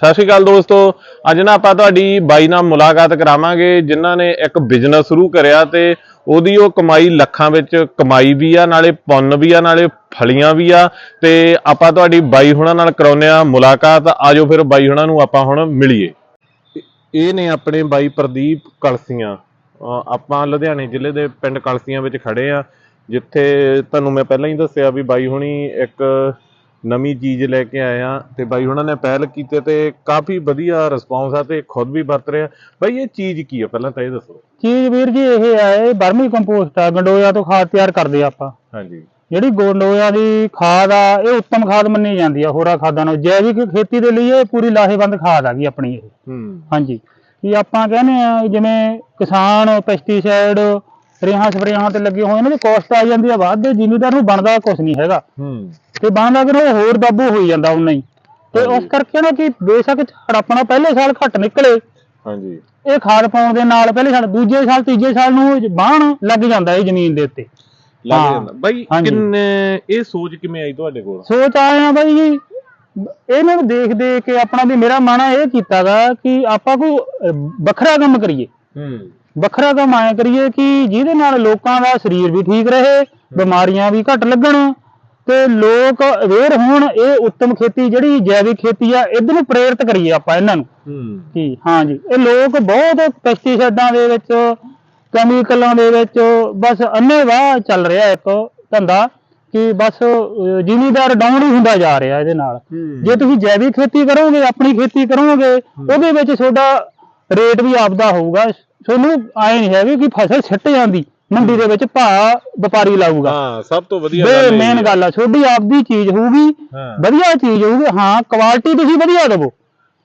ਸਤਿ ਸ਼੍ਰੀ ਅਕਾਲ ਦੋਸਤੋ। ਅੱਜ ਨਾ ਆਪਾਂ ਤੁਹਾਡੀ ਬਾਈ ਨਾਲ ਮੁਲਾਕਾਤ ਕਰਾਵਾਂਗੇ, ਜਿਨ੍ਹਾਂ ਨੇ ਇੱਕ ਬਿਜ਼ਨਸ ਸ਼ੁਰੂ ਕਰਿਆ ਤੇ ਉਹਦੀ ਉਹ ਕਮਾਈ ਲੱਖਾਂ ਵਿੱਚ ਕਮਾਈ ਵੀ ਆ, ਨਾਲੇ ਪੁੰਨ ਵੀ ਆ, ਨਾਲੇ ਫਲੀਆਂ ਵੀ ਆ। ਤੇ ਆਪਾਂ ਤੁਹਾਡੀ ਬਾਈ ਹੁਣਾਂ ਨਾਲ ਕਰਾਉਂਦੇ ਆ ਮੁਲਾਕਾਤ। ਆਜੋ ਫਿਰ ਬਾਈ ਹੁਣਾਂ ਨੂੰ ਆਪਾਂ ਹੁਣ ਮਿਲੀਏ। ਇਹ ਨੇ ਆਪਣੇ ਬਾਈ ਪ੍ਰਦੀਪ ਕਲਸੀਆਂ। ਆਪਾਂ ਲੁਧਿਆਣੇ ਜ਼ਿਲ੍ਹੇ ਦੇ ਪਿੰਡ ਕਲਸੀਆਂ ਵਿੱਚ ਖੜੇ ਆ ਜਿੱਥੇ ਤੁਹਾਨੂੰ ਮੈਂ ਪਹਿਲਾਂ ਹੀ ਦੱਸਿਆ ਵੀ ਬਾਈ ਹੁਣੀ ਇੱਕ ਨਵੀਂ ਚੀਜ਼ ਲੈ ਕੇ ਆਏ ਆ ਤੇ ਬਾਈ ਹੁਣਾਂ ਨੇ ਪਹਿਲ ਕੀਤੀ ਤੇ ਕਾਫੀ ਵਧੀਆ ਰਿਸਪੌਂਸ ਆ ਤੇ ਖੁਦ ਵੀ ਵਰਤ ਰਿਹਾ ਬਾਈ ਇਹ ਚੀਜ਼ ਕੀ ਆ? ਪਹਿਲਾਂ ਤਾਂ ਇਹ ਦੱਸੋ। ਚੀਜ਼ ਵੀਰ ਜੀ ਇਹ ਆ ਇਹ ਬਰਮੀ ਕੰਪੋਸਟ ਆ ਗੰਡੋਇਆ ਤੋਂ ਖਾਦ ਤਿਆਰ ਕਰਦੇ ਆ ਆਪਾਂ। ਹਾਂਜੀ। ਜਿਹੜੀ ਗੰਡੋਇਆ ਦੀ ਖਾਦ ਆ ਇਹ ਉੱਤਮ ਖਾਦ ਮੰਨੀ ਜਾਂਦੀ ਆ ਹੋਰਾਂ ਖਾਦਾਂ ਨਾਲੋਂ ਜੈਵਿਕ ਖੇਤੀ ਦੇ ਲਈ ਇਹ ਪੂਰੀ ਲਾਹੇਵੰਦ ਖਾਦ ਆ ਗਈ ਆਪਣੀ ਇਹ। ਹਾਂਜੀ। ਇਹ ਆਪਾਂ ਕਹਿੰਦੇ ਆ ਜਿਵੇਂ ਕਿਸਾਨ ਪੈਸਟੀਸਾਈਡ ਰੇਹਾਂ ਸਪਰੇਹਾਂ ਤੇ ਲੱਗੇ ਹੋਏ ਇਹਨਾਂ ਦੀ ਕੋਸਟ ਆ ਜਾਂਦੀ ਆ ਵੱਧ ਜ਼ਿਮੀਦਾਰ ਨੂੰ ਬਣਦਾ ਕੁਝ ਨਹੀਂ ਹੈਗਾ। ਹੂੰ। ਤੇ ਬਣਦਾ ਕਿ ਉਹ ਹੋਰ ਦਾਬੂ ਹੋਈ ਜਾਂਦਾ ਉਨਾ ਹੀ। ਤੇ ਉਸ ਕਰਕੇ ਨਾ ਕਿ ਬੇਸ਼ੱਕ ਝਾੜ ਆਪਣਾ ਪਹਿਲੇ ਸਾਲ ਘੱਟ ਨਿਕਲੇ। ਹਾਂਜੀ। ਇਹ ਖਾਦ ਪਾਉਣ ਦੇ ਨਾਲ ਪਹਿਲੇ ਸਾਲ ਦੂਜੇ ਸਾਲ ਤੀਜੇ ਸਾਲ ਨੂੰ ਬਾਣ ਲੱਗ ਜਾਂਦਾ ਇਹ ਜ਼ਮੀਨ ਦੇ ਉੱਤੇ। ਲੱਗ। ਜਾਂਦਾ। ਬਾਈ। ਕਿੰਨੇ ਇਹ ਸੋਚ ਕਿਵੇਂ ਆਈ ਤੁਹਾਡੇ ਕੋਲ? ਸੋਚ ਆਏ ਆ ਬਾਈ ਜੀ ਇਹਨਾਂ ਨੂੰ ਦੇਖ ਦੇਖ ਕੇ ਆਪਣਾ ਵੀ ਮੇਰਾ ਮਨ ਇਹ ਕੀਤਾਗਾ ਕਿ ਆਪਾਂ ਕੋਈ ਵੱਖਰਾ ਕੰਮ ਕਰੀਏ। ਹੂੰ। ਵੱਖਰਾ ਕੰਮ ਆਇਆ ਕਰੀਏ ਕਿ ਜਿਹਦੇ ਨਾਲ ਲੋਕਾਂ ਦਾ ਸਰੀਰ ਵੀ ਠੀਕ ਰਹੇ ਬਿਮਾਰੀਆਂ ਵੀ ਘੱਟ ਲੱਗਣ ਤੇ ਲੋਕ ਅਵੇਅਰ ਹੋਣ ਇਹ ਉੱਤਮ ਖੇਤੀ ਜਿਹੜੀ ਜੈਵਿਕ ਖੇਤੀ ਆ ਇਧਰ ਨੂੰ ਪ੍ਰੇਰਿਤ ਕਰੀਏ ਆਪਾਂ ਇਹਨਾਂ ਨੂੰ। ਜੀ ਹਾਂ ਜੀ। ਇਹ ਲੋਕ ਬਹੁਤ ਪੈਸਟੀਸਾਈਡਾਂ ਦੇ ਵਿੱਚ ਕੈਮੀਕਲਾਂ ਦੇ ਵਿੱਚ ਬਸ ਅੰਨੇਵਾਹ ਚੱਲ ਰਿਹਾ ਇੱਕ ਧੰਦਾ ਕਿ ਬਸ ਜ਼ਿਮੀਂਦਾਰ ਡਾਊਨ ਹੀ ਹੁੰਦਾ ਜਾ ਰਿਹਾ ਇਹਦੇ ਨਾਲ। ਜੇ ਤੁਸੀਂ ਜੈਵਿਕ ਖੇਤੀ ਕਰੋਗੇ ਆਪਣੀ ਖੇਤੀ ਕਰੋਗੇ ਉਹਦੇ ਵਿੱਚ ਤੁਹਾਡਾ ਰੇਟ ਵੀ ਆਪਦਾ ਹੋਊਗਾ। ਤੁਹਾਨੂੰ ਆਏ ਨਹੀਂ ਹੈਗੇ ਕਿ ਫਸਲ ਸਿੱਟ ਜਾਂਦੀ ਮੰਡੀ ਦੇ ਵਿੱਚ ਭਾਅ ਵਪਾਰੀ ਲਾਊਗਾ। ਹਾਂ ਸਭ ਤੋਂ ਵਧੀਆ ਗੱਲ ਮੇਨ ਇਹ ਗੱਲ ਆ ਤੁਹਾਡੀ ਆਪਦੀ ਚੀਜ਼ ਹੋਊਗੀ ਹਾਂ। ਵਧੀਆ ਚੀਜ਼ ਹੋਊਗੀ ਹਾਂ ਕੁਆਲਿਟੀ ਤੁਸੀਂ ਵਧੀਆ ਦੇਵੋ।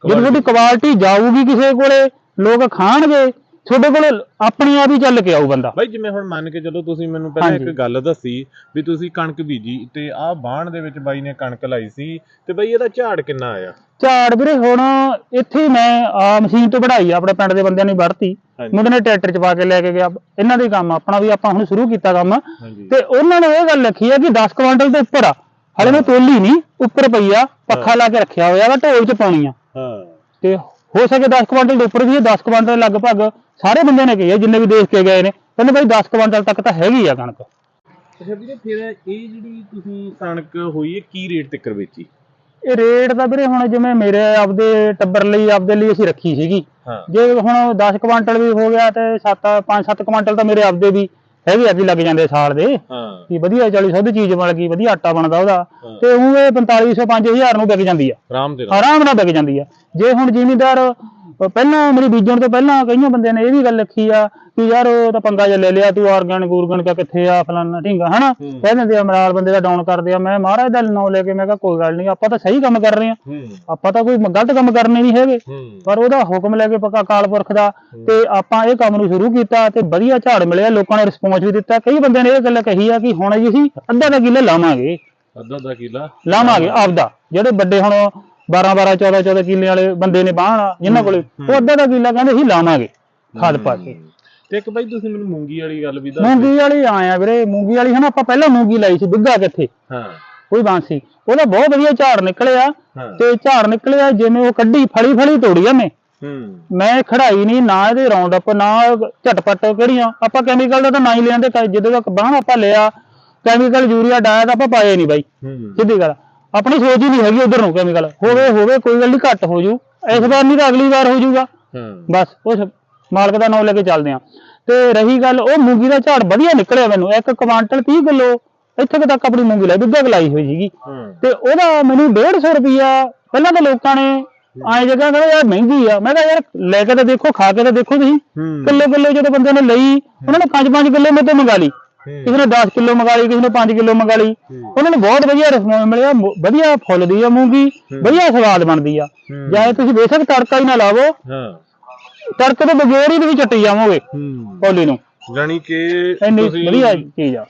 ਜਦੋਂ ਤੁਹਾਡੀ ਕੁਆਲਿਟੀ ਜਾਊਗੀ ਕਿਸੇ ਕੋਲੇ ਲੋਕ ਖਾਣਗੇ ਤੁਹਾਡੇ ਕੋਲ ਆਪਣੀ ਆਪ ਹੀ ਚੱਲ ਕੇ ਆਊ ਬੰਦਾ। ਬਾਈ ਜਿਵੇਂ ਹੁਣ ਮੰਨ ਕੇ ਚਲੋ ਤੁਸੀਂ ਮੈਨੂੰ ਪਹਿਲਾਂ ਇੱਕ। ਗੱਲ ਦੱਸੀ ਵੀ ਤੁਸੀਂ ਕਣਕ ਬੀਜੀ ਤੇ ਆਹ ਬਾਣ ਦੇ ਵਿੱਚ ਬਾਈ ਨੇ ਕਣਕ ਲਾਈ ਸੀ ਤੇ ਬਾਈ ਇਹਦਾ ਝਾੜ ਕਿੰਨਾ ਆਇਆ? ਝਾੜ ਵੀਰੇ ਹੁਣ ਇੱਥੇ ਮੈਂ ਆ ਮਸ਼ੀਨ ਤੋਂ ਵਢਾਈ ਆ, ਆਪਣੇ ਪਿੰਡ ਦੇ ਬੰਦਿਆਂ ਨੇ ਹਾਂਜੀ। ਮੁੰਡੇ ਨੇ ਟਰੈਕਟਰ ਚ ਪਾ ਕੇ ਲੈ ਕੇ ਗਿਆ। ਇਹਨਾਂ ਦੇ ਕੰਮ ਆਪਣਾ ਵੀ ਆਪਾਂ ਹੁਣ ਸ਼ੁਰੂ ਕੀਤਾ ਕੰਮ। ਹਾਂਜੀ। ਤੇ ਉਹਨਾਂ ਨੇ ਇਹ ਗੱਲ ਲਿਖੀ ਆ ਕਿ 10 ਕੁਇੰਟਲ ਤੋਂ ਉੱਪਰ ਆ। ਹਲੇ ਮੈਂ ਤੋਲੀ ਨਹੀਂ ਉੱਪਰ ਪਈ ਆ ਪੱਖਾ ਲਾ ਕੇ ਰੱਖਿਆ ਹੋਇਆ ਵਾ ਢੋਲ ਚ ਪਾਉਣੀ ਆ। ਹਾਂ। ਤੇ ਹੋ ਸਕੇ 10 ਕੁਇੰਟਲ ਦੇ ਉੱਪਰ ਵੀ ਇਹ 10 ਕੁਇੰਟਲ ਲਗਭਗ ਸਾਰੇ ਬੰਦਿਆਂ ਨੇ ਕਿਹਾ ਜਿੰਨੇ ਵੀ ਦੇਖ ਕੇ ਗਏ ਨੇ ਕਹਿੰਦੇ ਭਾਈ 10 ਕੁਇੰਟਲ ਤੱਕ ਤਾਂ ਹੈਗੀ ਆ ਕਣਕ। ਅੱਛਾ ਵੀਰੇ ਫਿਰ ਇਹ ਜਿਹੜੀ ਤੁਸੀਂ ਕਣਕ ਹੋਈ ਹੈ ਕੀ ਰੇਟ ਤੱਕ ਵੇਚੀ? ਇਹ ਰੇਟ ਦਾ ਵੀਰੇ ਹੁਣ ਜਿਵੇਂ ਮੇਰੇ ਆਪਦੇ ਟੱਬਰ ਲਈ ਆਪਦੇ ਲਈ ਅਸੀਂ ਰੱਖੀ ਸੀਗੀ। ਜੇ ਹੁਣ 10 ਕੁਇੰਟਲ ਵੀ ਹੋ ਗਿਆ ਤੇ 7 5-7 ਕੁਇੰਟਲ ਤਾਂ ਮੇਰੇ ਆਪਦੇ ਵੀ ਹੈਗੇ ਅੱਜ ਲੱਗ ਜਾਂਦੇ ਸਾਲ ਦੇ। ਕਿ ਵਧੀਆ 40 ਸੁੱਧ ਚੀਜ਼ ਮਿਲ ਗਈ ਵਧੀਆ ਆਟਾ ਬਣਦਾ ਉਹਦਾ। ਤੇ ਉਹ ਇਹ 4500 5000 ਨੂੰ ਵਿਕ ਜਾਂਦੀ ਆ। ਆਰਾਮ ਨਾਲ ਵਿਕ ਜਾਂਦੀ ਆ। ਜੇ ਹੁਣ ਜ਼ਿਮੀਂਦਾਰ ਪਹਿਲਾਂ ਮੇਰੀ ਬੀਜਣ ਤੋਂ ਪਹਿਲਾਂ ਕਈਆਂ ਬੰਦਿਆਂ ਨੇ ਇਹ ਵੀ ਗੱਲ ਲਿਖੀ ਆ ਕਿ ਯਾਰ ਉਹ ਤਾਂ ਪੰਗਾ ਜਿਹਾ ਲੈ ਲਿਆ ਤੂੰ ਆਰਗੈਨਿਕ ਊਰਗੈਨਿਕ ਕਿੱਥੇ ਆ ਫਲਾਨਾ ਢੀਂਗਾ ਹਨਾ। ਕਹਿ ਦਿੰਦੇ ਆ ਮਰਾਲ ਬੰਦੇ ਦਾ ਡਾਊਨ ਕਰਦੇ ਆ। ਮੈਂ ਮਹਾਰਾਜ ਦਾ ਨਾਂ ਲੈ ਕੇ ਮੈਂ ਕਿਹਾ ਕੋਈ ਗੱਲ ਨਹੀਂ ਆਪਾਂ ਤਾਂ ਸਹੀ ਕੰਮ ਕਰ ਰਹੇ ਆ। ਆਪਾਂ ਤਾਂ ਕੋਈ ਗਲਤ ਕੰਮ ਕਰਨੇ ਨਹੀਂ ਹੈਗੇ। ਪਰ ਉਹਦਾ ਹੁਕਮ ਲੈ ਕੇ ਪੱਕਾ ਕਾਲ ਪੁਰਖ ਦਾ ਤੇ ਆਪਾਂ ਇਹ ਕੰਮ ਨੂੰ ਸ਼ੁਰੂ ਕੀਤਾ ਤੇ ਵਧੀਆ ਝਾੜ ਮਿਲਿਆ ਲੋਕਾਂ ਨੇ ਰਿਸਪੌਂਸ ਵੀ ਦਿੱਤਾ। ਕਈ ਬੰਦਿਆਂ ਨੇ ਇਹ ਗੱਲ ਕਹੀ ਆ ਕਿ ਹੁਣ ਜੀ ਅਸੀਂ ਅੱਧਾ ਦਾ ਕਿੱਲੇ ਲਾਵਾਂਗੇ। ਅੱਧਾ ਦਾ ਕਿਲਾ? ਲਾਵਾਂਗੇ ਆਪਦਾ। ਜਿਹੜੇ ਵੱਡੇ ਹੁਣ 12 12 14 14 ਕਿੱਲੇ ਵਾਲੇ ਬੰਦੇ ਨੇ ਬਾਹਣ ਜਿਨ੍ਹਾਂ ਕੋਲੇ ਉਹ ਅੱਧਾ ਦਾ ਕਿੱਲਾ ਕਹਿੰਦੇ ਅਸੀਂ ਲਾਵਾਂਗੇ ਖਾਦ ਪਾ ਕੇ। ਤੇ ਇੱਕ ਬਾਈ ਤੁਸੀਂ ਮੈਨੂੰ ਮੂੰਗੀ ਵਾਲੀ ਗੱਲ ਵੀ ਦੱਸ ਮੂੰਗੀ ਵਾਲੀ ਆਇਆ ਵੀਰੇ ਮੂੰਗੀ ਵਾਲੀ ਹਨਾ ਆਪਾਂ ਪਹਿਲਾਂ ਮੂੰਗੀ ਲਾਈ ਸੀ ਬਿੱਗਾ ਕਿੱਥੇ? ਹਾਂ। ਕੋਈ ਬਾਂਸੀ ਉਹਦਾ ਬਹੁਤ ਵਧੀਆ ਝਾੜ ਨਿਕਲਿਆ ਤੇ ਝਾੜ ਨਿਕਲਿਆ ਜਿਵੇਂ ਉਹ ਕੱਢੀ ਫਲੀ ਫਲੀ ਤੋੜੀ ਆ ਮੈਂ। ਮੈਂ ਖੜਾਈ ਨਹੀਂ ਨਾ ਇਹਦੇ ਰਾਉਂਡ ਅਪ ਨਾ ਝਟਪਟ ਕਿਹੜੀਆਂ ਆਪਾਂ ਕੈਮੀਕਲ ਦਾ ਤਾਂ ਨਾ ਹੀ ਲੈਂਦੇ ਕ- ਜਦੋਂ ਤੱਕ ਬਾਹਰ ਆਪਾਂ ਲਿਆ ਕੈਮੀਕਲ ਯੂਰੀਆ ਡਾਇਆ ਤਾਂ ਆਪਾਂ ਪਾਏ ਨਹੀਂ ਬਾਈ। ਸਿੱਧੀ ਗੱਲ ਆਪਣੀ ਸੋਚ ਹੀ ਨਹੀਂ ਹੈਗੀ ਉਧਰ ਨੂੰ ਕੈਮੀਕਲ ਹੋਵੇ ਹੋਵੇ ਕੋਈ ਗੱਲ ਨਹੀਂ ਘੱਟ ਹੋ ਜੂ। ਇਸ ਵਾਰ ਨਹੀਂ ਤਾਂ ਅਗਲੀ ਵਾਰ ਹੋ ਜਾਊਗਾ ਹਾਂ। ਬਸ ਉਸ ਮਾਲਕ ਦਾ ਨਾਮ ਲੈ ਕੇ ਚੱਲਦੇ ਆ। ਤੇ ਰਹੀ ਗੱਲ ਉਹ ਮੂੰਗੀ ਦਾ ਝਾੜ ਵਧੀਆ ਨਿਕਲਿਆ ਮੈਨੂੰ। ਇੱਕ ਕੁਆਂਟਲ 30 ਕਿਲੋ ਇੱਥੇ ਤੱਕ ਆਪਣੀ ਮੂੰਗੀ ਲਾਈ ਦੁੱਗਾ ਗਲਾਈ ਹੋਈ ਸੀਗੀ। ਤੇ ਉਹਦਾ ਮੈਨੂੰ 150 ਰੁਪਿਆ ਪਹਿਲਾਂ ਤਾਂ ਲੋਕਾਂ ਨੇ ਆਏ ਜਗ੍ਹਾ ਕਹਿੰਦੇ ਯਾਰ ਮਹਿੰਗੀ ਆ। ਮੈਂ ਕਿਹਾ ਯਾਰ ਲੈ ਕੇ ਤਾਂ ਦੇਖੋ ਖਾ ਕੇ ਤਾਂ ਦੇਖੋ ਤੁਸੀਂ। ਕਿਲੋ ਕਿਲੋ ਜਦੋਂ ਬੰਦੇ ਨੇ ਲਈ ਉਹਨਾਂ ਨੇ 5-5 ਕਿਲੋ ਮੇਰੇ ਤੋਂ ਮੰਗਾ ਲਈ। ਕਿਸੇ ਨੇ 10 ਕਿਲੋ ਮੰਗਾ ਲਈ ਕਿਸੇ ਨੇ 5 ਕਿਲੋ ਮੰਗਾ ਲਈ। ਉਹਨਾਂ ਨੂੰ ਬਹੁਤ ਵਧੀਆ ਰਿਸਪੌਂਸ ਮਿਲਿਆ ਮੁ- ਵਧੀਆ ਫੁੱਲਦੀ ਆ ਮੂੰਗੀ ਵਧੀਆ ਸਵਾਦ ਬਣਦੀ ਆ। ਹੂੰ। ਜਾਂ ਤੁਸੀਂ ਬੇਸ਼ੱਕ ਤੜਕਾ ਹੀ ਨਾ ਲਾਵੋ। ਹਾਂ। ਤੜਕੇ ਤੋਂ ਬਗੈਰ ਹੀ ਵੀ ਚੱਟੀ ਜਾਵੋਗੇ ਹੂੰ। ਪੌਲੀ ਨੂੰ। ਜਾਨੀ ਕਿ ਇੰਨੀ ਤੁਸੀਂ ਵਧੀਆ ਚੀਜ਼ ਆ।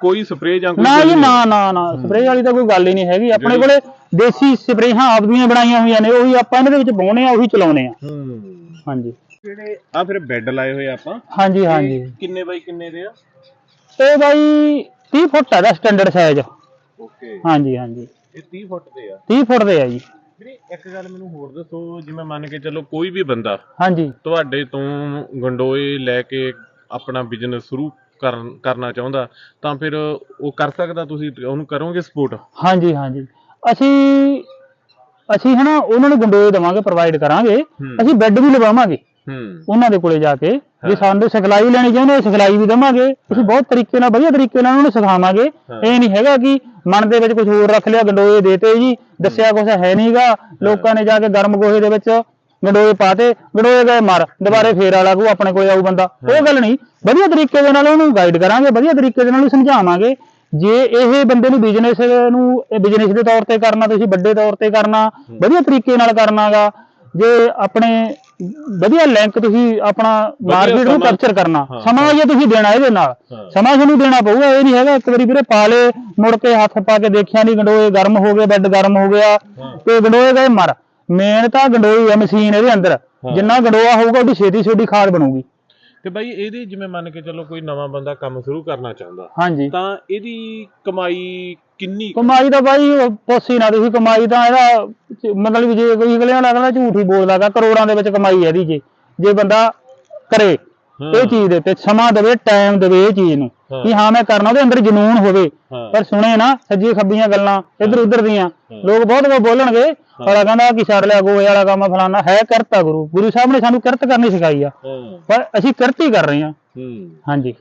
ਕੋਈ ਸਪਰੇਅ ਜਾਂ ਕੋਈ ਨਾ ਜੀ? ਨਾ ਨਾ ਨਾ। ਸਪਰੇਅ ਵਾਲੀ ਤਾਂ ਕੋਈ ਗੱਲ ਹੀ ਨਹੀਂ ਹੈਗੀ। ਆਪਣੇ ਕੋਲੇ ਦੇਸੀ ਸਪਰੇਹਾਂ ਆਪਦੀਆਂ ਬਣਾਈਆਂ ਹੋਈਆਂ ਨੇ ਉਹੀ ਆਪਾਂ ਇਹਦੇ ਵਿੱਚ ਪਾਉਣੇ ਆ ਉਹੀ ਚਲਾਉਣੇ ਆ। ਹੂੰ। ਹਾਂਜੀ। ਜਿਹੜੇ ਆ ਫਿਰ ਬੈੱਡ ਲਾਏ ਹੋਏ ਆਪਾਂ। ਹਾਂਜੀ ਹਾਂਜੀ। ਕਿੰਨੇ ਬਾਈ ਕਿੰਨੇ ਦੇ ਆ? ਇਹ ਬਾਈ 30 ਫੁੱਟ ਹੈ ਦਾ ਸਟੈਂਡਰਡ ਸਾਈਜ਼ ਓਕੇ ਹਾਂਜੀ ਹਾਂਜੀ। ਇਹ 30 ਫੁੱਟ ਦੇ ਆ। 30 ਫੁੱਟ ਦੇ ਆ ਜੀ। ਵੀਰੇ ਇੱਕ ਗੱਲ ਮੈਨੂੰ ਹੋਰ ਦੱਸੋ ਜਿਵੇਂ ਮੰਨ ਕੇ ਚੱਲੋ ਕੋਈ ਵੀ ਬੰਦਾ ਹਾਂਜੀ। ਤੁਹਾਡੇ ਤੋਂ ਗੰਡੋਏ ਲੈ ਕੇ ਆਪਣਾ ਬਿਜ਼ਨਸ ਸ਼ੁਰੂ ਕਰਨ ਕਰਨਾ ਚਾਹੁੰਦਾ ਤਾਂ ਫਿਰ ਉਹ ਕਰ ਸਕਦਾ ਤੁਸੀਂ? ਉਹਨੂੰ ਕਰੋਗੇ ਸਪੋਰਟ ਹਾਂਜੀ ਹਾਂਜੀ। ਅਸੀਂ ਅਸੀਂ ਹਨਾ ਉਹਨਾਂ ਨੂੰ ਗੰਡੋਏ ਦੇਵਾਂਗੇ ਪ੍ਰੋਵਾਈਡ ਕਰਾਂਗੇ। ਅਸੀਂ ਬੈੱਡ ਵੀ ਲਵਾਵਾਂਗੇ। ਉਹਨਾਂ ਦੇ ਕੋਲੇ ਜਾ ਕੇ ਹਾਂ। ਜੇ ਸਾਨੂੰ ਸਿਖਲਾਈ ਲੈਣੀ ਚਾਹੁੰਦੇ ਸਿਖਲਾਈ ਵੀ ਦੇਵਾਂਗੇ। ਅਸੀਂ ਬਹੁਤ ਤਰੀਕੇ ਨਾਲ ਵਧੀਆ ਤਰੀਕੇ ਨਾਲ ਉਹਨਾਂ ਨੂੰ ਸਿਖਾਵਾਂਗੇ। ਹਾਂ। ਇਹ ਨਹੀਂ ਹੈਗਾ ਕਿ ਮਨ ਦੇ ਵਿੱਚ ਕੁਝ ਹੋਰ ਰੱਖ ਲਿਆ ਗੰਡੋਏ ਦੇਤੇ ਜੀ ਦੱਸਿਆ ਕੁਝ ਹੈ ਨਹੀਂਗਾ। ਲੋਕਾਂ ਨੇ ਜਾ ਕੇ ਗਰਮ ਗੋਹੇ ਦੇ ਵਿੱਚ ਗੰਡੋਏ ਪਾਤੇ ਗੰਡੋਏ ਗਏ ਮਰ ਦੁਬਾਰੇ ਫੇਰ ਵਾਲਾ ਕੋ ਆਪਣੇ ਕੋਲੇ ਆਊ ਬੰਦਾ। ਉਹ ਗੱਲ ਨਹੀਂ। ਵਧੀਆ ਤਰੀਕੇ ਦੇ ਨਾਲ ਉਹਨੂੰ ਗਾਈਡ ਕਰਾਂਗੇ ਵਧੀਆ ਤਰੀਕੇ ਦੇ ਨਾਲ ਉਹਨੂੰ ਸਮਝਾਵਾਂਗੇ। ਜੇ ਇਹ ਬੰਦੇ ਨੂੰ ਬਿਜ਼ਨਸ ਨੂੰ ਬਿਜ਼ਨਸ ਦੇ ਤੌਰ ਤੇ ਕਰਨਾ ਤੁਸੀਂ ਵੱਡੇ ਤੌਰ ਤੇ ਕਰਨਾ ਵਧੀਆ ਤਰੀਕੇ ਨਾਲ ਕਰਨਾਗਾ। ਜੇ ਆਪਣੇ ਵਧੀਆ ਲਿੰਕ ਤੁਸੀਂ ਆਪਣਾ ਮਾਰਕੀਟ ਨੂੰ ਕੈਪਚਰ ਕਰਨਾ। ਸਮਾਂ ਜੇ ਤੁਸੀਂ ਦੇਣਾ ਇਹਦੇ ਨਾਲ। ਸਮਾਂ ਤੁਹਾਨੂੰ ਦੇਣਾ ਪਊਗਾ ਇਹ ਨਹੀਂ ਹੈਗਾ ਇੱਕ ਵਾਰੀ ਵੀਰੇ ਪਾ ਲੇ ਮੁੜ ਕੇ ਹੱਥ ਪਾ ਕੇ ਦੇਖਿਆ ਨਹੀਂ ਗੰਡੋਏ ਗਰਮ ਹੋ ਗਏ ਬੈੱਡ ਗਰਮ ਹੋ ਗਿਆ। ਤੇ ਗੰਡੋਏ ਗਏ ਮਰ। ਮੇਨ ਤਾਂ ਗੰਡੋਈ ਹੈ ਮਸ਼ੀਨ ਇਹਦੇ ਅੰਦਰ। ਜਿੰਨਾ ਗੰਡੋਆ ਹੋਊਗਾ ਉਹਦੀ ਛੇਤੀ ਛੇਤੀ ਖਾਦ ਬਣੂਗੀ। ਤੇ ਬਾਈ ਇਹਦੀ ਜਿਵੇਂ ਮੰਨ ਕੇ ਚੱਲੋ ਕੋਈ ਨਵਾਂ ਬੰਦਾ ਕੰਮ ਸ਼ੁਰੂ ਕਰਨਾ ਚਾਹੁੰਦਾ ਹਾਂਜੀ। ਤਾਂ ਇਹਦੀ ਕਮਾਈ ਕਿੰਨੀ? ਕਮਾਈ ਤਾਂ ਬਾਈ ਪੁੱਛੀ ਨਾ ਤੁਸੀਂ ਕਮਾਈ ਤਾਂ ਇਹਦਾ ਮਤਲਬ ਜੇ ਕੋਈ ਅਗਲੇ ਨਾਲ ਅਗਲਾ ਝੂਠ ਹੀ ਬੋਲਦਾਗਾ ਕਰੋੜਾਂ ਦੇ ਵਿੱਚ ਕਮਾਈ ਹੈ ਇਹਦੀ ਜੇ ਜੇ ਬੰਦਾ ਕਰੇ। ਇਹ ਚੀਜ਼ ਦੇ ਤੇ ਸਮਾਂ ਦੇਵੇ ਟਾਈਮ ਦੇਵੇ ਇਹ ਚੀਜ਼ ਨੂੰ। ਕਿ ਹਾਂ ਮੈਂ ਕਰਨਾ ਉਹਦੇ ਅੰਦਰ ਜਨੂਨ ਹੋਵੇ। ਪਰ ਸੁਣੇ ਨਾ ਸੱਜੀ ਖੱਬੀਆਂ ਗੱਲਾਂ ਇੱਧਰ ਉੱਧਰ ਦੀਆਂ ਲੋਕ ਬਹੁਤ ਕੁਝ ਬੋਲਣਗੇ ਅਗਲਾ ਕਹਿੰਦਾ ਕਿ ਛੱਡ ਲਿਆ ਗੋਏ ਵਾਲਾ ਕੰਮ ਫਲਾਨਾ ਹੈ ਕਿਰਤ ਗੁਰੂ ਗੁਰੂ ਸਾਹਿਬ ਨੇ ਸਾਨੂੰ ਕਿਰਤ ਕਰਨੀ ਸਿਖਾਈ ਆ ਪਰ ਅਸੀਂ ਕਿਰਤ ਹੀ ਕਰ ਰਹੇ ਹੂੰ ਹਾਂਜੀ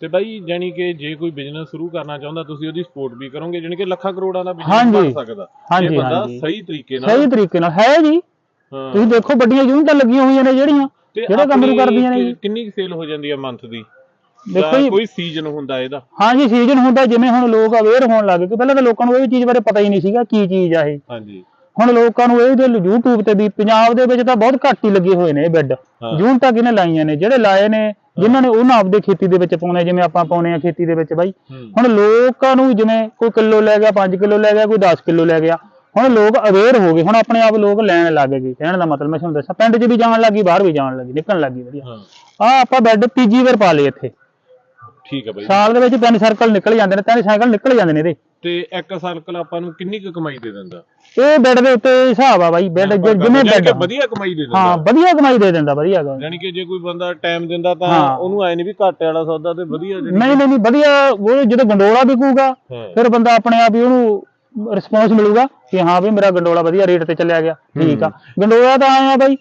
ਤੇ ਬਾਈ ਜਾਨੀ ਕਿ ਜੇ ਕੋਈ ਬਿਜ਼ਨਸ ਸ਼ੁਰੂ ਕਰਨਾ ਚਾਹੁੰਦਾ ਤੁਸੀਂ ਉਹਦੀ ਸਪੋਰਟ ਵੀ ਕਰੋਗੇ ਜਾਨੀ ਕਿ ਲੱਖਾਂ ਕਰੋੜਾਂ ਦਾ ਬਿਜ਼ਨਸ ਹਾਂਜੀ। ਬਣ ਸਕਦਾ। ਹਾਂਜੀ, ਜੇ ਬੰਦਾ ਹਾਂਜੀ। ਸਹੀ ਤਰੀਕੇ ਨਾਲ ਸਹੀ ਤਰੀਕੇ ਨਾਲ। ਹੈ ਜੀ। ਹਾਂ। ਤੁਸੀਂ ਦੇਖੋ ਵੱਡੀਆਂ ਯੂਨਿਟਾਂ ਲੱਗੀਆਂ ਹੋਈਆਂ ਨੇ ਜਿਹੜੀਆਂ। ਤੇ ਜਿਹੜੇ ਕੰਮ ਨੂੰ ਆਪਣੀ ਕਰਦੀਆਂ ਨੇ ਕਿ- ਕਿੰਨੀ ਸੇਲ ਹੋ ਜਾਂਦੀ ਹੈ ਮੰਥ ਦੀ? ਦੇਖੋ ਜਾਂ ਜੀ। ਕੋਈ ਸੀਜ਼ਨ ਹੁੰਦਾ ਇਹਦਾ? ਹਾਂਜੀ ਸੀਜ਼ਨ ਹੁੰਦਾ ਜਿਵੇਂ ਹੁਣ ਲੋਕ ਅਵੇਅਰ ਹੋਣ ਲੱਗ ਗਏ। ਪਹਿਲਾਂ ਤਾਂ ਲੋਕਾਂ ਨੂੰ ਇਹ ਚੀਜ਼ ਬਾਰੇ ਪਤਾ ਹੀ ਨਹੀਂ ਸੀਗਾ ਕੀ ਚੀਜ਼ ਆ ਇਹ। ਹਾਂਜੀ। ਹੁਣ ਲੋਕਾਂ ਨੂੰ ਇਹ ਦੇ YouTube ਤੇ ਵੀ ਪੰਜਾਬ ਦੇ ਵਿੱਚ ਤਾਂ ਬਹੁਤ ਘੱਟ ਹੀ ਲੱਗੇ ਹੋਏ ਨੇ ਇਹ ਬੈੱਡ ਹਾਂ। ਯੂਨਿਟਾਂ ਕਿਹਨੇ ਲਾਈਆਂ ਨੇ ਜਿਹੜੇ ਲਾਏ ਨੇ ਜਿਨ੍ਹਾਂ ਨੇ ਉਹਨਾਂ ਆਪਦੇ ਖੇਤੀ ਦੇ ਵਿੱਚ ਪਾਉਣੇ ਜਿਵੇਂ ਆਪਾਂ ਪਾਉਣੇ ਆ ਖੇਤੀ ਦੇ ਵਿੱਚ ਬਾਈ। ਹੁਣ ਲੋਕਾਂ ਨੂੰ ਜਿਵੇਂ ਕੋਈ ਕਿਲੋ ਲੈ ਗਿਆ 5 ਕਿਲੋ ਲੈ ਗਿਆ ਕੋਈ 10 ਕਿਲੋ ਲੈ ਗਿਆ ਹੁਣ ਲੋਕ ਅਵੇਅਰ ਹੋ ਗਏ ਹੁਣ ਆਪਣੇ ਆਪ ਲੋਕ ਲੈਣ ਲੱਗ ਗਏ। ਕਹਿਣ ਦਾ ਮਤਲਬ ਮੈਂ ਤੁਹਾਨੂੰ ਦੱਸਾਂ ਪਿੰਡ 'ਚ ਵੀ ਜਾਣ ਲੱਗੀ ਬਾਹਰ ਵੀ ਜਾਣ ਲੱਗੀ ਨਿਕਲਣ ਲੱਗੀ ਵਧੀਆ। ਆ ਆਪਾਂ ਬੈੱਡ ਤੀਜੀ ਵਾਰ ਪਾ ਲਏ ਇੱਥੇ। ਠੀਕ ਹੈ ਬਾਈ। ਸਾਲ ਦੇ ਵਿੱਚ ਤਿੰਨ ਸਰਕਲ ਨਿਕਲ ਜਾਂਦੇ ਨੇ ਤਿੰਨ ਸਾਈਕਲ ਨਿਕਲ ਜਾਂਦੇ ਨੇ ਇਹਦੇ। ਤੇ ਇੱਕ ਸਰਕਲ ਆਪਾਂ ਨੂੰ ਕਿੰਨੀ ਕੁ ਕਮਾਈ ਦੇ ਦਿੰਦਾ? ਇਹ ਬੈੱਡ ਦੇ ਉੱਤੇ ਹਿਸਾਬ ਆ ਬਾਈ ਬੈੱਡ ਬੈੱਡ ਕਿ ਵਧੀਆ ਕਮਾਈ ਦੇ ਹਾਂ ਦਿੰਦਾ ਵਧੀਆ ਕਮਾਈ ਦੇ ਦਿੰਦਾ ਵਧੀਆ ਗਾ। ਜਾਨੀ ਕਿ ਜੇ ਕੋਈ ਬੰਦਾ ਟਾਈਮ ਦਿੰਦਾ ਤਾਂ ਹਾਂ। ਉਹਨੂੰ ਐ ਨਹੀਂ ਵੀ ਘਾਟੇ ਵਾਲਾ ਸੌਦਾ ਤੇ ਵਧੀਆ ਜਿਹੜੀ- ਨਹੀਂ ਨਹੀਂ ਨਹੀਂ ਵਧੀਆ ਉਹ ਜਦੋਂ ਗੰਡੋਲਾ ਵਿਕੂਗਾ ਹਾਂ। ਫਿਰ ਬੰਦਾ ਆਪਣੇ ਆਪ ਹੀ ਉਹਨੂੰ ਰਿਸਪੌਂਸ ਮਿਲੂਗਾ ਕਿ ਹਾਂ ਵੀ ਮੇਰਾ ਗੰਡੋਲਾ ਵਧੀਆ ਰੇਟ ਤੇ ਚੱਲਿਆ ਗਿਆ ਠੀਕ ਆ। ਗੰਡੋਲਾ ਤਾਂ ਆਏ ਆ ਬਾਈ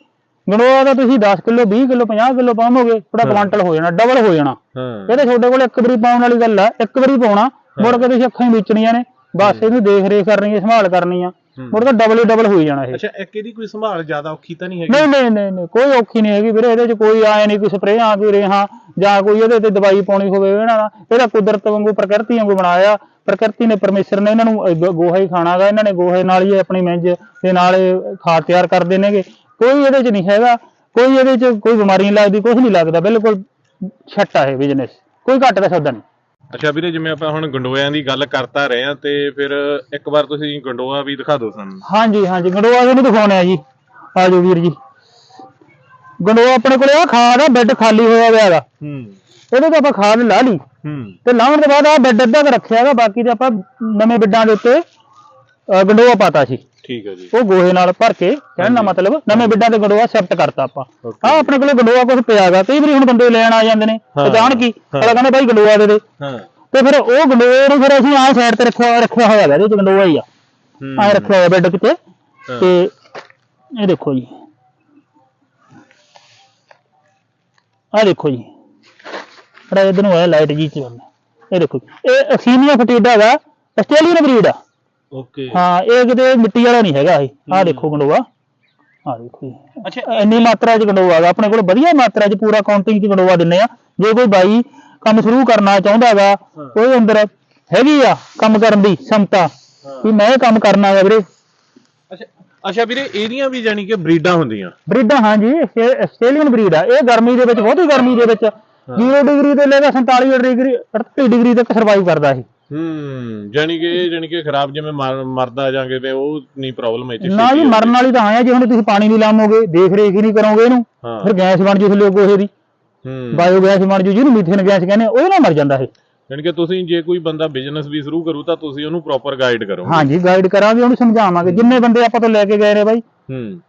ਗੰਡੋਲਾ ਤਾਂ ਤੁਸੀਂ 10 ਕਿਲੋ 20 ਕਿਲੋ 50 ਕਿਲੋ ਪਾਵੋਗੇ ਥੋੜਾ ਕੁਆਂਟਲ ਹੋ ਜਾਣਾ ਡਬਲ ਹੋ ਜਾਣਾ। ਹਾਂ। ਇਹ ਤਾਂ ਤੁਹਾਡੇ ਕੋਲ ਇੱਕ ਵਾਰੀ ਪਾਉਣ ਵਾਲੀ ਗੱਲ ਆ ਇੱਕ ਵਾਰੀ ਪਾਉਣਾ ਮੁੜ ਕੇ ਤੁਸੀਂ ਅੱਖਾਂ ਹੀ ਵੇਚਣੀਆਂ ਨੇ ਬਸ ਇਹਨੂੰ ਦੇਖ ਰੇਖ ਕਰਨੀ ਹੈ ਸੰਭਾਲ ਕਰਨੀ ਆ। ਮੁੜ ਕੇ ਡਬਲ ਡਬਲ ਹੋਈ ਜਾਣਾ ਇਹ। ਅੱਛਾ ਇੱਕ ਇਹਦੀ ਕੋਈ ਸੰਭਾਲ ਜ਼ਿਆਦਾ ਔਖੀ ਤਾਂ ਨਹੀਂ ਹੈਗੀ? ਨਹੀਂ ਨਹੀਂ ਨਹੀਂ ਨਹੀਂ ਕੋਈ ਔਖੀ ਨਹੀਂ ਹੈਗੀ ਵੀਰੇ ਇਹਦੇ 'ਚ ਕੋਈ ਆਏ ਨਹੀਂ ਕੋਈ ਸਪਰੇਆਂ ਕੋਈ ਰੇਹਾਂ ਜਾਂ ਕੋਈ ਇਹਦੇ ਤੇ ਦਵਾਈ ਪਾਉਣੀ ਹੋਵੇ ਇਹਨਾਂ ਦਾ ਇਹਦਾ ਕੁਦਰਤ ਵਾਂਗੂ ਪ੍ਰਕਿਰਤੀ ਵਾਂਗੂ ਬਣਾਇਆ। ਪ੍ਰਕਿਰਤੀ ਨੇ ਪਰਮੇਸ਼ਰ ਨੇ ਇਹਨਾਂ ਨੂੰ ਅਹ ਗ- ਗੋਹਾ ਹੀ ਖਾਣਾਗਾ ਇਹਨਾਂ ਨੇ ਗੋਹੇ ਨਾਲ ਹੀ ਆਪਣੀ ਮਿੰਜ ਦੇ ਨਾਲ ਇਹ ਖਾਦ ਤਿਆਰ ਕਰਦੇ ਨੇਗੇ। ਕੋਈ ਇਹਦੇ 'ਚ ਨਹੀਂ ਹੈਗਾ ਕੋਈ ਇਹਦੇ 'ਚ ਕੋਈ ਬਿਮਾਰੀ ਨਹੀਂ ਲੱਗਦੀ ਕੁਝ ਨਹੀਂ ਲੱਗਦਾ ਬਿਲਕੁਲ ਛੱਟਾ ਹੈ ਬਿਜ਼ਨਸ ਕੋਈ ਘੱਟ ਦਾ ਸੌਦਾ ਨਹੀਂ। ਅੱਛਾ ਵੀਰੇ ਜਿਵੇਂ ਆਪਾਂ ਹੁਣ ਗੰਡੋਇਆਂ ਦੀ ਗੱਲ ਕਰਤਾ ਰਹੇ ਆ ਤੇ ਫਿਰ ਇੱਕ ਵਾਰ ਤੁਸੀਂ ਗੰਡੋਆ ਵੀ ਦਿਖਾ ਦਿਓ ਸਾਨੂੰ। ਹਾਂਜੀ ਹਾਂਜੀ ਗੰਡੋਆ ਇਹਨੂੰ ਦਿਖਾਉਣੇ ਆ ਜੀ। ਆ ਜਾਓ ਵੀਰ ਜੀ। ਗੰਡੋਆ ਆਪਣੇ ਕੋਲੇ ਆ ਖਾਦ ਆ ਬੈੱਡ ਖਾਲੀ ਹੋਇਆ ਹੋਇਆ ਹੈਗਾ ਹੂੰ। ਇਹਦੇ ਤੇ ਆਪਾਂ ਖਾਦ ਲਾ ਲਈ। ਹੂੰ। ਤੇ ਲਾਉਣ ਤੋਂ ਬਾਅਦ ਆ ਬੈੱਡ ਅੱਧਾ ਰੱਖਿਆ ਹੈਗਾ ਬਾਕੀ ਤੇ ਆਪਾਂ ਨਵੇਂ ਬੈੱਡਾਂ ਦੇ ਉੱਤੇ ਗੰਡੋਆ ਪਾਤਾ ਸੀ। ਠੀਕ ਹੈ ਜੀ। ਉਹ ਗੋਹੇ ਨਾਲ ਭਰ ਕੇ ਕਹਿਣ ਦਾ ਮਤਲਬ ਨਵੇਂ ਬੈੱਡਾਂ ਤੇ ਗੰਡੋਆ ਸ਼ਿਫਟ ਕਰਤਾ ਆਪਾਂ. ਆ ਆਪਣੇ ਕੋਲੇ ਗੰਡੋਆ ਕੁਝ ਪਿਆ ਹੈਗਾ ਕਈ ਵਾਰੀ ਹੁਣ ਬੰਦੇ ਲੈਣ ਆ ਜਾਂਦੇ ਨੇ ਹਾਂ, ਤੇ ਜਾਣ ਕੀ? ਹਾਂ। ਅਗਲਾ ਕਹਿੰਦਾ ਬਾਈ ਗੰਡੋਆ ਦੇ ਦੇ। ਹਾਂ। ਤੇ ਫਿਰ ਉਹ ਗੰਡੋਏ ਨੂੰ ਫਿਰ ਅਸੀਂ ਆਹ ਸਾਈਡ ਤੇ ਰੱਖਿਆ ਰੱਖਿਆ ਹੋਇਆ ਹੈਗਾ ਇਹਦੇ ਚ ਗੰਡੋਆ ਹੀ ਆ। ਹੂੰ। ਆਹ ਰੱਖਿਆ ਹੋਇਆ ਬੈੱਡ ਕਿਤੇ। ਹਾਂ। ਤੇ ਇਹ ਦੇਖੋ ਜੀ। ਆਹ ਦੇਖੋ ਜੀ। ਬੜਾ ਇਧਰ ਨੂੰ ਆਇਆ ਲਾਈਟ ਜੀ ਚ। ਇਹ ਦੇਖੋ। ਇਹ ਅਸੀਨੀਆ ਫਟੀਡਾ ਹੈਗਾ ਆਸਟ੍ਰੇਲੀਅਨ ਬਰੀਡ ਆ। ਓਕੇ ਹਾਂ ਇਹ ਕਿਤੇ ਮਿੱਟੀ ਵਾਲਾ ਨਹੀਂ ਹੈਗਾ ਇਹ। ਆਹ ਦੇਖੋ ਗੰਡੋਆ। ਆਹ ਦੇਖੋ ਜੀ। ਅੱਛਾ। ਇੰਨੀ ਮਾਤਰਾ ਚ ਗੰਡੋਆ ਹੈਗਾ। ਆਪਣੇ ਕੋਲ ਵਧੀਆ ਮਾਤਰਾ ਚ ਪੂਰਾ ਕਾਊਂਟਿੰਗ ਚ ਗੰਡੋਆ ਦਿੰਨੇ ਆ। ਜੇ ਕੋਈ ਬਾਈ ਕੰਮ ਸ਼ੁਰੂ ਕਰਨਾ ਚਾਹੁੰਦਾ ਹੈਗਾ ਉਹਦੇ ਅੰਦਰ ਹੈਗੀ ਆ ਕੰਮ ਕਰਨ ਦੀ ਸਮਤਾ। ਵੀ ਮੈਂ ਇਹ ਕੰਮ ਕਰਨਾ ਹੈ ਵੀਰੇ। ਅੱਛਾ। ਅੱਛਾ ਵੀਰੇ ਇਹਦੀਆਂ ਵੀ ਜਾਨੀ ਕਿ ਬਰੀਡਾਂ ਹੁੰਦੀਆਂ। ਬਰੀਡਾਂ ਹਾਂਜੀ ਇਹ ਆਸਟ੍ਰੇਲੀਅਨ ਬਰੀਡ ਆ। ਇਹ ਗਰਮੀ ਦੇ ਵਿੱਚ ਬਹੁਤੀ ਗਰਮੀ ਦੇ ਵਿੱਚ 0 ਡਿਗਰੀ ਤੋਂ ਲੈ ਕੇ 47 ਡਿਗਰੀ 38 ਡਿਗਰੀ ਤੱਕ ਸਰਵਾਈਵ ਕਰਦਾ ਇਹ। ਹੂੰ ਜਾਨੀ ਕਿ ਜਾਨੀ ਕਿ ਖਰਾਬ ਜਿਵੇਂ ਮਰ- ਮਰਦਾ ਜਾਂਗੇ ਤੇ ਉਹ ਨਹੀਂ ਪ੍ਰੋਬਲਮ ਇੱਥੇ ਨਾ ਜੀ ਮਰਨ ਵਾਲੀ ਤਾਂ ਆਇਆ ਜੇ ਹੁਣ ਤੁਸੀਂ ਪਾਣੀ ਨਹੀਂ ਲਾਵੋਗੇ ਦੇਖ ਰੇਖ ਹੀ ਨਹੀਂ ਕਰੋਗੇ ਇਹਨੂੰ ਹਾਂ। ਫਿਰ ਗੈਸ ਬਣ ਜੂ ਥੱਲੇ ਗੋਹੇ ਦੀ ਹੂੰ। ਬਾਇਓ ਗੈਸ ਬਣ ਜੂ ਜਿਹਨੂੰ ਮੀਥੇਨ ਗੈਸ ਕਹਿੰਦੇ ਆ, ਉਹਦੇ ਨਾਲ ਮਰ ਜਾਂਦਾ ਇਹ। ਯਾਨੀ ਕਿ ਤੁਸੀਂ ਜੇ ਕੋਈ ਬੰਦਾ ਬਿਜ਼ਨਸ ਵੀ ਸ਼ੁਰੂ ਕਰੂ ਤਾਂ ਤੁਸੀਂ ਉਹਨੂੰ ਪ੍ਰੋਪਰ ਗਾਈਡ ਕਰੋ ਹਾਂਜੀ ਗਾਈਡ ਕਰਾਂਗੇ ਉਹਨੂੰ ਸਮਝਾਵਾਂਗੇ। ਜਿੰਨੇ ਬੰਦੇ ਆਪਾਂ ਤੋਂ ਲੈ ਕੇ ਗਏ ਨੇ ਬਾਈ ਹੂੰ।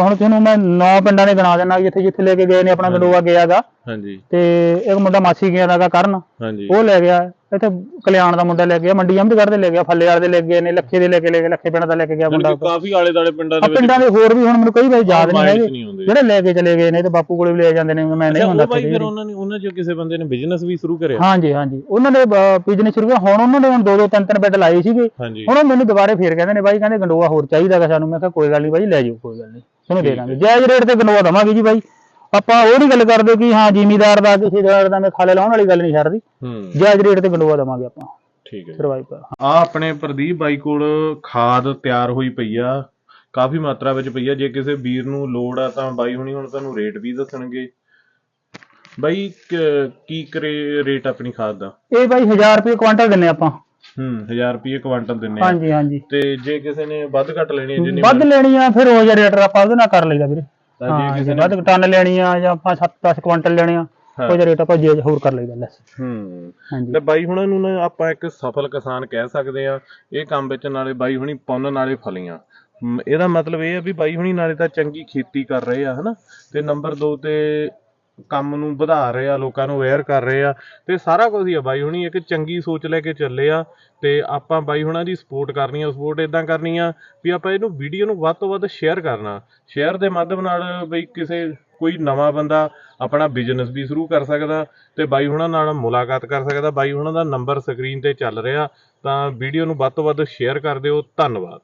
ਹੁਣ ਤੁਹਾਨੂੰ ਮੈਂ ਨੌ ਪਿੰਡਾਂ ਦੇ ਗਿਣਾ ਦੇਣਾ ਜਿੱਥੇ ਜਿੱਥੇ ਲੈ ਕੇ ਗਏ ਨੇ ਆਪਣਾ ਗੰਡੋਆ ਗਿਆਗਾ ਹਾਂਜੀ। ਤੇ ਇੱਕ ਮੁੰਡਾ ਮਾਸੀ ਗਿਆ ਦਾਗਾ ਕਰਨ ਹਾਂਜੀ। ਉਹ ਲੈ ਗਿਆ ਇੱਥੇ ਕਲਿਆਣ ਦਾ ਮੁੰਡਾ ਲੈ ਗਿਆ ਮੰਡੀ ਅਹਿਮਦਗੜ੍ਹ ਦੇ ਲੈ ਗਿਆ ਫੱਲੇ ਵਾਲੇ ਦੇ ਲੈ ਗਏ ਨੇ ਲੱਖੇ ਦੇ ਲੈ ਕੇ ਲੈ ਗਏ ਲੱਖੇ ਪਿੰਡ ਦਾ ਲੈ ਕੇ ਗਿਆ ਮੁੰਡਾ ਕਾਫੀ ਆਲੇ ਦਾਲੇ ਪਿੰਡਾਂ ਦੇ ਵਿੱਚ ਪਿੰਡਾਂ ਦੇ ਹੋਰ ਵੀ ਹੁਣ ਮੈਨੂੰ ਕਈ ਵਾਰ ਯਾਦ ਨਹੀਂ ਹੈਗੇ ਜਿਹੜੇ ਲੈ ਕੇ ਚਲੇ ਗਏ ਨੇ ਤੇ ਬਾਪੂ ਕੋਲੇ ਵੀ ਲੈ ਜਾਂਦੇ ਨੇ ਮੈਂ ਨਹੀਂ ਹੁੰਦਾ ਇੱਥੇ ਫਿਰ ਉਹਨਾਂ ਨੇ ਉਹਨਾਂ ਚੋਂ ਕਿਸੇ ਬੰਦੇ ਨੇ ਬਿਜ਼ਨਸ ਵੀ ਸ਼ੁਰੂ ਕਰਿਆ? ਹਾਂਜੀ ਹਾਂਜੀ। ਉਹਨਾਂ ਨੇ ਬਿਜ਼ਨਸ ਸ਼ੁਰੂ ਕੀਤਾ ਹੁਣ ਉਹਨਾਂ ਨੇ ਹੁਣ ਦੋ ਦੋ ਤਿੰਨ ਤਿੰਨ ਬੈੱਡ ਲਾਏ ਸੀਗੇ। ਹੁਣ ਉਹ ਮੈਨੂੰ ਦੁਬਾਰੇ ਫੇਰ ਕਹਿੰਦੇ ਨੇ ਬਾਈ ਕਹਿੰਦੇ ਗੰਡੋਆ ਹੋਰ ਚਾਹੀਦਾਗਾ ਸਾਨੂੰ। ਮੈਂ ਕਿਹਾ ਕੋਈ ਗੱਲ ਨਹੀਂ ਬਾਈ ਲੈ ਜਾਓ ਕੋਈ ਗੱਲ ਨਹੀਂ। ਤੁਹਾਨੂੰ ਦੇ ਦਾਂਗੇ ਜਾਇਜ਼ ਰੇਟ ਤੇ ਗੰਡੋਆ ਦਵਾਂਗੇ ਜੀ ਬਾਈ। ਆਪਾਂ ਉਹ ਨਹੀਂ ਗੱਲ ਕਰਦੇ ਕਿ ਹਾਂ ਜ਼ਿਮੀਦਾਰ ਦਾ ਕਿਸੇ ਦਾ ਮੈਂ ਖਾਲੇ ਲਾਉਣ ਵਾਲੀ ਗੱਲ ਨਹੀਂ ਛੱਡਦੀ। ਹੂੰ। ਜਾਇਜ਼ ਰੇਟ ਤੇ ਗੰਡੋਆ ਦਵਾਂਗੇ ਆਪਾਂ। ਠੀਕ ਹੈ ਸਰਵਾਈਵ ਆ ਆਪਣੇ ਪ੍ਰਦੀਪ ਬਾਈ ਕੋਲ ਖਾਦ ਤਿਆਰ ਹੋਈ ਪਈ ਆ। ਕਾਫੀ ਮਾਤਰਾ ਵਿੱਚ ਪਈ ਆ। ਜੇ ਕਿਸੇ ਵੀਰ ਨੂੰ ਲੋੜ ਆ ਤਾਂ ਬਾਈ ਹੁਣੀ ਹੁਣ ਤੁਹਾਨੂੰ ਰੇਟ ਵੀ ਦੱਸਣਗੇ। ਬਾਈ ਕ- ਕੀ ਕਰੇ ਰੇਟ ਆਪਣੀ ਖਾਦ ਦਾ? ਇਹ ਬਾਈ 1000 ਰੁਪਏ ਕੁਆਂਟਲ ਦਿੰਨੇ ਆਪਾਂ। ਹੂੰ 1000 ਰੁਪਏ ਕੁਆਂਟਲ ਦਿੰਨੇ ਆ। ਹਾਂਜੀ ਹਾਂਜੀ। ਤੇ ਜੇ ਕਿਸੇ ਨੇ ਵੱਧ ਘੱਟ ਲੈਣੀ ਹੈ ਜਿੰਨੀ ਵੱਧ ਲੈਣੀ ਆ ਫਿਰ ਉਹ ਜਿਹਾ ਰੇਟ ਆਪਾਂ ਉਹਦੇ ਨਾਲ ਕਰ ਲਈਦਾ ਵੀਰੇ। ਤਾਂ ਹਾਂ ਜੇ ਵੱਧ ਟਨ ਲੈਣੀ ਆ ਜਾਂ ਆਪਾਂ 7-10 ਕੁਆਂਟਲ ਲੈਣੇ ਆ ਹਾਂ। ਜਿਹਾ ਰੇਟ ਆਪਾਂ ਜੇ ਹੋਰ ਕਰ ਲਈਦਾ ਲੈਸ। ਹੂੰ। ਹਾਂਜੀ। ਤੇ ਬਾਈ ਹੁਣਾਂ ਨੂੰ ਨਾ ਆਪਾਂ ਇੱਕ ਸਫਲ ਕਿਸਾਨ ਕਹਿ ਸਕਦੇ ਆ ਇਹ ਕੰਮ ਵਿੱਚ ਨਾਲੇ ਬਾਈ ਹੁਣੀ ਪੁੰਨ ਨਾਲੇ ਫਲੀਆਂ। ਇਹਦਾ ਮਤਲਬ ਇਹ ਆ ਵੀ ਬਾਈ ਹੁਣੀ ਨਾਲੇ ਤਾਂ ਚੰਗੀ ਖੇਤੀ ਕਰ ਰਹੇ ਆ ਹਨਾ? ਤੇ ਨੰਬਰ 2 ਤੇ ਕੰਮ ਨੂੰ ਵਧਾ ਰਹੇ ਆ, ਲੋਕਾਂ ਨੂੰ ਅਵੇਅਰ ਕਰ ਰਹੇ ਆ, ਤੇ ਸਾਰਾ ਕੁਝ ਹੀ ਆ ਬਾਈ ਹੁਣੀ, ਇੱਕ ਚੰਗੀ ਸੋਚ ਲੈ ਕੇ ਚੱਲੇ ਆ, ਤੇ ਆਪਾਂ ਬਾਈ ਹੁਣਾਂ ਦੀ ਸਪੋਰਟ ਕਰਨੀ ਆ ਸਪੋਰਟ ਇਦਾਂ ਕਰਨੀ ਆ ਵੀ ਆਪਾਂ ਇਹਨੂੰ ਵੀਡੀਓ ਨੂੰ ਵੱਧ ਤੋਂ ਵੱਧ ਸ਼ੇਅਰ ਕਰਨਾ। ਸ਼ੇਅਰ ਦੇ ਮਾਧਿਅਮ ਨਾਲ ਬਈ ਕਿਸੇ ਕੋਈ ਨਵਾਂ ਬੰਦਾ ਆਪਣਾ ਬਿਜ਼ਨਸ ਵੀ ਸ਼ੁਰੂ ਕਰ ਸਕਦਾ, ਤੇ ਬਾਈ ਹੁਣਾਂ ਨਾਲ ਮੁਲਾਕਾਤ ਕਰ ਸਕਦਾ, ਬਾਈ ਹੁਣਾਂ ਦਾ ਨੰਬਰ ਸਕਰੀਨ ਤੇ ਚੱਲ ਰਿਹਾ, ਤਾਂ ਵੀਡੀਓ ਨੂੰ ਵੱਧ ਤੋਂ ਵੱਧ ਸ਼ੇਅਰ ਕਰ ਦਿਓ, ਧੰਨਵਾਦ।